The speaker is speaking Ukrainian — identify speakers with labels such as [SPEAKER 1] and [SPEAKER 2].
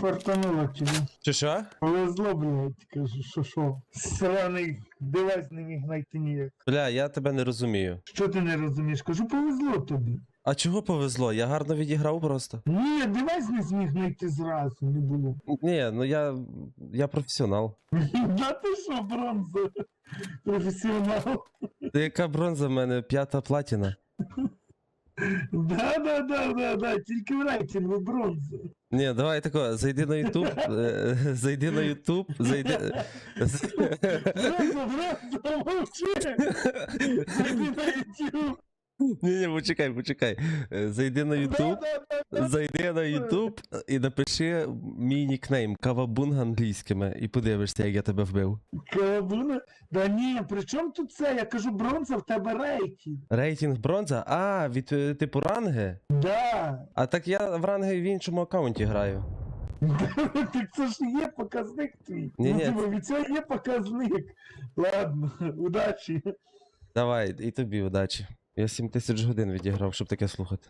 [SPEAKER 1] Фартануло ні?
[SPEAKER 2] Чи що?
[SPEAKER 1] Повезло, блядь, кажу, що що. Сраний девайс не міг знайти ніяк.
[SPEAKER 2] Бля, я тебе не розумію.
[SPEAKER 1] Що ти не розумієш? Кажу, повезло тобі.
[SPEAKER 2] А чого повезло? Я гарно відіграв просто.
[SPEAKER 1] Ні, девайс не зміг знайти зразу, не було.
[SPEAKER 2] Ні, ну я. я професіонал.
[SPEAKER 1] Да ти що, бронза? Професіонал.
[SPEAKER 2] Ти яка бронза в мене? П'ята платіна.
[SPEAKER 1] Да, да, да, да, да, тільки в рейтингу бронза.
[SPEAKER 2] Ні, давай тако, зайди на Ютуб, е, зайди на Ютуб, зайди.
[SPEAKER 1] Бронза, бронза, мовчи! Зайди на YouTube.
[SPEAKER 2] Ні, ні, почекай, почекай. Е, Зайди на
[SPEAKER 1] да.
[SPEAKER 2] зайди на Ютуб і напиши мій нікнейм Кавабунг англійськими і подивишся, як я тебе вбив.
[SPEAKER 1] Кавуна? Да ні, при чому тут це? Я кажу, бронза в тебе рейтинг.
[SPEAKER 2] Рейтинг бронза? А, від е, типу ранги?
[SPEAKER 1] Да.
[SPEAKER 2] А так я в ранги в іншому аккаунті граю.
[SPEAKER 1] Так це ж є показник твій.
[SPEAKER 2] Ні-ні.
[SPEAKER 1] Ну, типу, від цього є показник. Ладно, удачі.
[SPEAKER 2] Давай, і тобі удачі. Я 7 тисяч годин відіграв, щоб таке слухати.